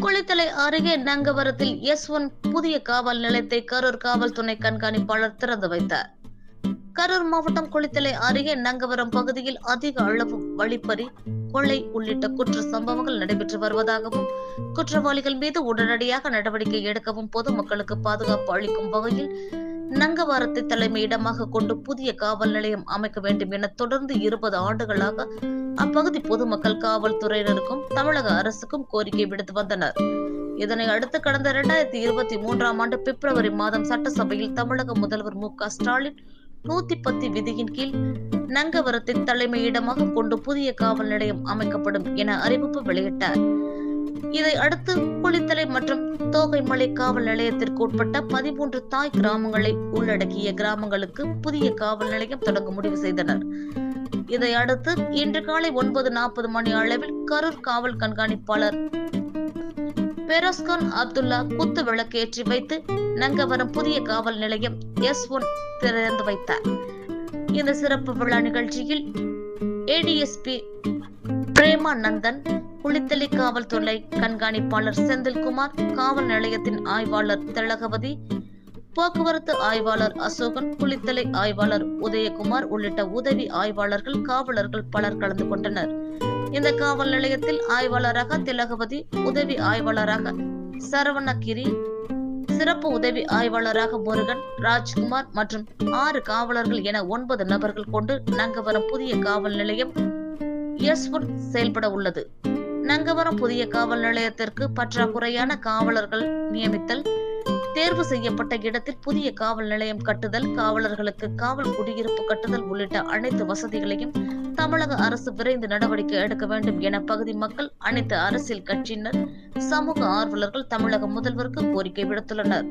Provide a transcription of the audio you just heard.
குளித்தலை அருகே நங்கவரத்தில் S one புதிய காவல் நிலையத்தை கரூர் காவல் துணை கண்காணிப்பாளர் திறந்து வைத்தார். கரூர் மாவட்டம் குளித்தலை அருகே நங்கவரம் பகுதியில் அதிக அளவு வழிப்பறி கொள்ளை உள்ளிட்ட குற்ற சம்பவங்கள் நடைபெற்று வருவதாகவும் குற்றவாளிகள் மீது உடனடியாக நடவடிக்கை எடுக்கவும் பொதுமக்களுக்கு பாதுகாப்பு அளிக்கும் வகையில் நங்கவாரத்தை தலைமையிடமாக கொண்டு புதிய காவல் நிலையம் அமைக்க வேண்டும் என தொடர்ந்து இருபது ஆண்டுகளாக அப்பகுதி பொதுமக்கள் காவல்துறையினருக்கும் தமிழக அரசுக்கும் கோரிக்கை விடுத்து வந்தனர். இதனை அடுத்து கடந்த இரண்டாயிரத்தி இருபத்தி மூன்றாம் ஆண்டு பிப்ரவரி மாதம் சட்டசபையில் தமிழக முதல்வர் மு க ஸ்டாலின் நூத்தி பத்து விதியின் கீழ் நங்கவரத்தின் தலைமையிடமாக கொண்டு புதிய காவல் நிலையம் அமைக்கப்படும் என அறிவிப்பு வெளியிட்டார். இதை அடுத்து குளித்தலை மற்றும் தோகைமலை காவல் நிலையத்திற்கு உட்பட்ட பதிமூன்று தாய் கிராமங்களை உள்ளடக்கிய கிராமங்களுக்கு புதிய காவல் நிலையம் தொடங்க முடிவு செய்தனர். இதை அடுத்து இன்று காலை ஒன்பது நாற்பது மணி அளவில் கரூர் காவல் கண்காணிப்பாளர் பெரோஸ்கான் அப்துல்லா குத்து விளக்கேற்றி வைத்து நங்கவரம் புதிய காவல் நிலையம் எஸ் ஒன் திறந்து வைத்தார். இந்த சிறப்பு விழா நிகழ்ச்சியில் ஏடிஎஸ்பி பிரேமா நந்தன் குளித்தலை காவல்துறை கண்காணிப்பாளர் செந்தில்குமார் காவல் நிலையத்தின் ஆய்வாளர் திலகவதி போக்குவரத்து ஆய்வாளர் அசோகன் குளித்தலை ஆய்வாளர் உதயகுமார் உள்ளிட்ட உதவி ஆய்வாளர்கள் காவலர்கள் பலர் கலந்து கொண்டனர். இந்த காவல் நிலையத்தில் ஆய்வாளராக திலகவதி உதவி ஆய்வாளராக சரவணகிரி சிறப்பு உதவி ஆய்வாளராக முருகன் ராஜ்குமார் மற்றும் ஆறு காவலர்கள் என ஒன்பது நபர்கள் கொண்டு நங்கவரம் புதிய காவல் நிலையம் எஸ் செயல்பட உள்ளது. நங்கவரம் புதிய காவல் நிலையத்திற்கு பற்றாக்குறையான காவலர்கள் நியமித்தல் தேர்வு செய்யப்பட்ட இடத்தில் புதிய காவல் நிலையம் கட்டுதல் காவலர்களுக்கு காவல் குடியிருப்பு கட்டுதல் உள்ளிட்ட அனைத்து வசதிகளையும் தமிழக அரசு விரைந்து நடவடிக்கை எடுக்க வேண்டும் என பகுதி மக்கள் அனைத்து அரசியல் கட்சியினர் சமூக ஆர்வலர்கள் தமிழக முதல்வருக்கு கோரிக்கை விடுத்துள்ளனர்.